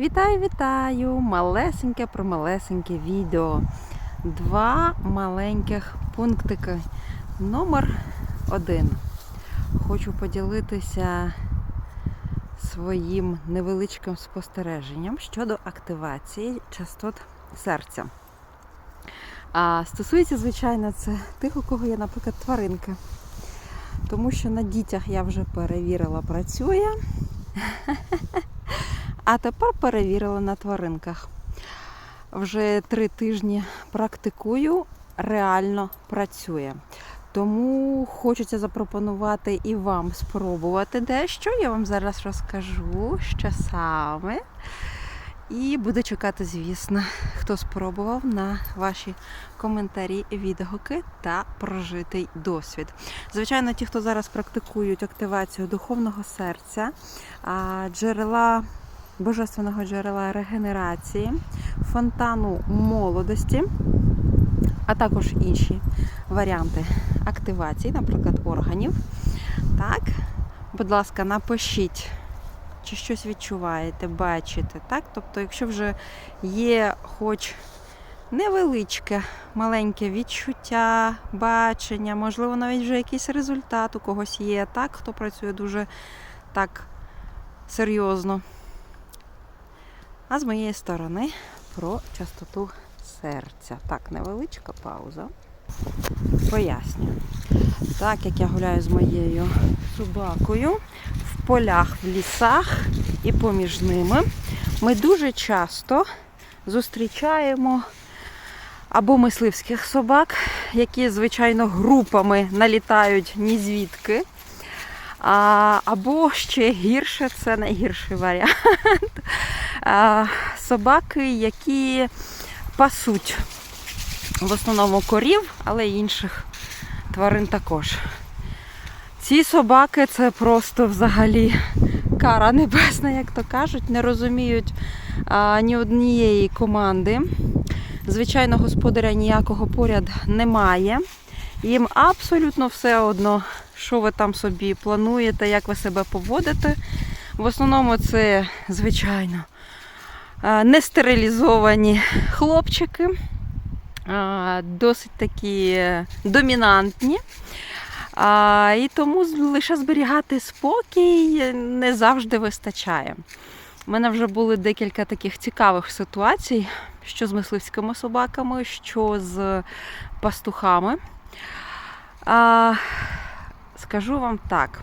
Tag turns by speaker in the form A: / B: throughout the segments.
A: Вітаю, вітаю! Малесеньке про малесеньке відео. Два маленьких пунктики. Номер один. Хочу поділитися своїм невеличким спостереженням щодо активації частот серця. А стосується, звичайно, це тих, у кого є, наприклад, тваринки. Тому що на дітях я вже перевірила, працює. А тепер перевірила на тваринках. Вже три тижні практикую, реально працює. Тому хочеться запропонувати і вам спробувати дещо. Я вам зараз розкажу, що саме. І буду чекати, звісно, хто спробував на ваші коментарі, відгуки та прожитий досвід. Звичайно, ті, хто зараз практикують активацію духовного серця, джерела божественного джерела регенерації, фонтану молодості, а також інші варіанти активації, наприклад, органів. Так, будь ласка, напишіть, чи щось відчуваєте, бачите. Так? Тобто, якщо вже є хоч невеличке, маленьке відчуття, бачення, можливо, навіть вже якийсь результат у когось є, так, хто працює дуже так серйозно. А з моєї сторони про частоту серця. Так, невеличка пауза. Пояснюю. Так як я гуляю з моєю собакою в полях, в лісах і поміж ними, ми дуже часто зустрічаємо або мисливських собак, які, звичайно, групами налітають ні звідки. А, або ще гірше, це найгірший варіант. А, собаки, які пасуть в основному корів, але й інших тварин також. Ці собаки це просто взагалі кара небесна, як то кажуть, не розуміють а, ні однієї команди. Звичайно, господаря ніякого поряд немає. Їм абсолютно все одно, що ви там собі плануєте, як ви себе поводите. В основному це, звичайно, е, нестерилізовані хлопчики, е, досить такі домінантні. І тому лише зберігати спокій не завжди вистачає. У мене вже були декілька таких цікавих ситуацій, що з мисливськими собаками, що з пастухами. А, скажу вам так.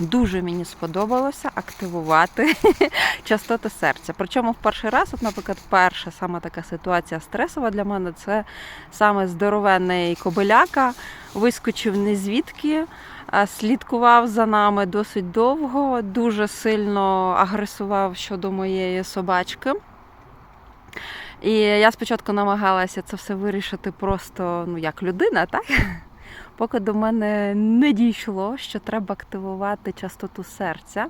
A: Дуже мені сподобалося активувати частоти серця. Причому в перший раз, от, наприклад, перша саме така ситуація стресова для мене це саме здоровенний кобиляка, вискочив не звідки, слідкував за нами досить довго, дуже сильно агресував щодо моєї собачки. І я спочатку намагалася це все вирішити просто ну, як людина, так? Поки до мене не дійшло, що треба активувати частоту серця.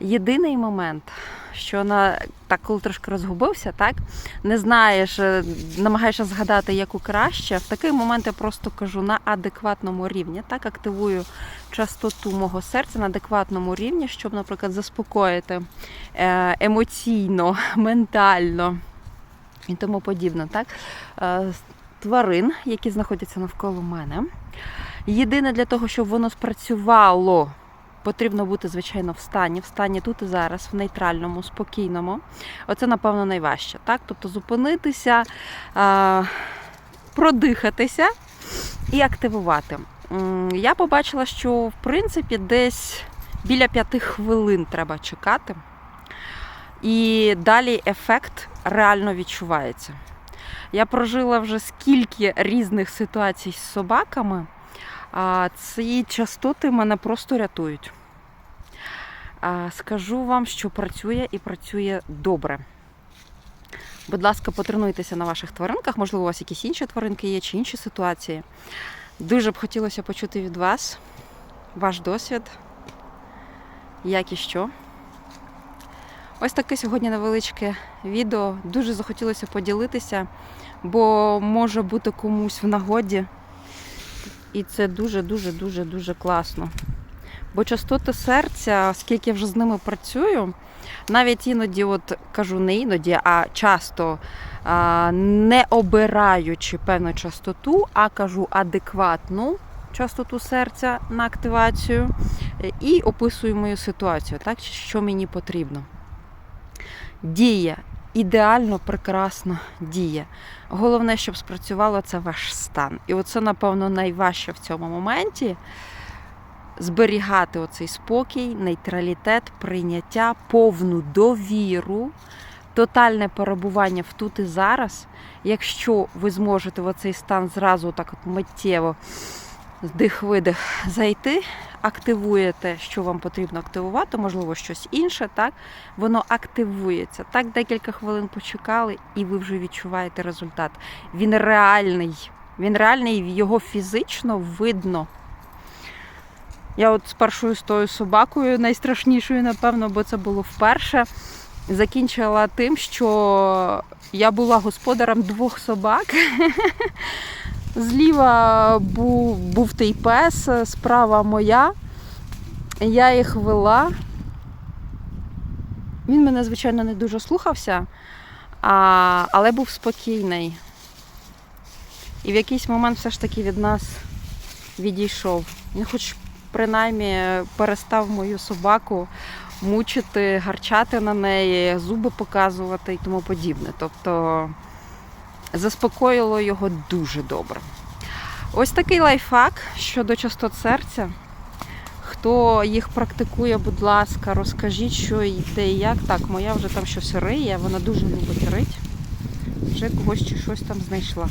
A: Єдиний момент, що на так, коли трошки розгубився, так не знаєш, е, намагаєшся згадати, яку краще. В такий момент я просто кажу на адекватному рівні. Так, активую частоту мого серця на адекватному рівні, щоб, наприклад, заспокоїти е, емоційно, ментально і тому подібне. Так? Тварин, які знаходяться навколо мене. Єдине для того, щоб воно спрацювало, потрібно бути, звичайно, в стані, в стані тут і зараз, в нейтральному, спокійному. Оце, напевно, найважче. Так? Тобто зупинитися, продихатися і активувати. Я побачила, що в принципі десь біля п'яти хвилин треба чекати. І далі ефект реально відчувається. Я прожила вже скільки різних ситуацій з собаками, а ці частоти мене просто рятують. Скажу вам, що працює і працює добре. Будь ласка, потренуйтеся на ваших тваринках, можливо, у вас якісь інші тваринки є чи інші ситуації. Дуже б хотілося почути від вас ваш досвід, як і що. Ось таке сьогодні невеличке відео. Дуже захотілося поділитися, бо може бути комусь в нагоді. І це дуже-дуже дуже класно. Бо частоти серця, оскільки я вже з ними працюю, Навіть іноді, от кажу не іноді, а часто не обираючи певну частоту, а кажу адекватну частоту серця на активацію е, і описую мою ситуацію, так, що мені потрібно. Дія. Ідеально, прекрасно діє. Головне, щоб спрацювало, це ваш стан. І оце, напевно, найважче в цьому моменті зберігати оцей спокій, нейтралітет, прийняття, повну довіру, тотальне перебування в тут і зараз. Якщо ви зможете в оцей стан зразу так от миттєво вдих-видих зайти, активуєте, що вам потрібно активувати, можливо, щось інше, так воно активується. Так декілька хвилин почекали, і ви вже відчуваєте результат. Він реальний. Він реальний, його фізично видно. Я от з першою з тою собакою, найстрашнішою, напевно, бо це було вперше. Закінчила тим, що я була господарем двох собак. Зліва був, був той пес, справа моя. Я їх вела. Він мене, звичайно, не дуже слухався, а, але був спокійний. І в якийсь момент все ж таки від нас відійшов. Він хоч принаймні перестав мою собаку мучити, гарчати на неї, зуби показувати і тому подібне. Тобто заспокоїло його дуже добре. Ось такий лайфхак щодо частот серця. Хто їх практикує, будь ласка, розкажіть, що і де і як. Так, моя вже там щось риє, вона дуже любить рить. Вже когось чи щось там знайшла.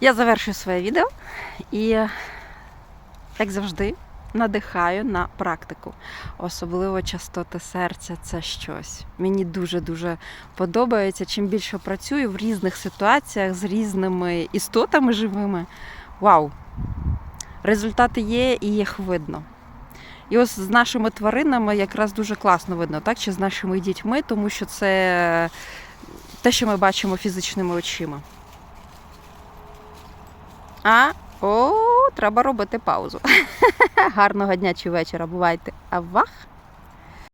A: Я завершую своє відео і, як завжди, надихаю на практику. Особливо частоти серця це щось. Мені дуже-дуже подобається. Чим більше працюю в різних ситуаціях з різними істотами живими. Вау! Результати є і їх видно. І ось з нашими тваринами якраз дуже класно видно, так? Чи з нашими дітьми, тому що це те, що ми бачимо фізичними очима. А, о, треба робити паузу. Гарного дня чи вечора. Бувайте. Авах!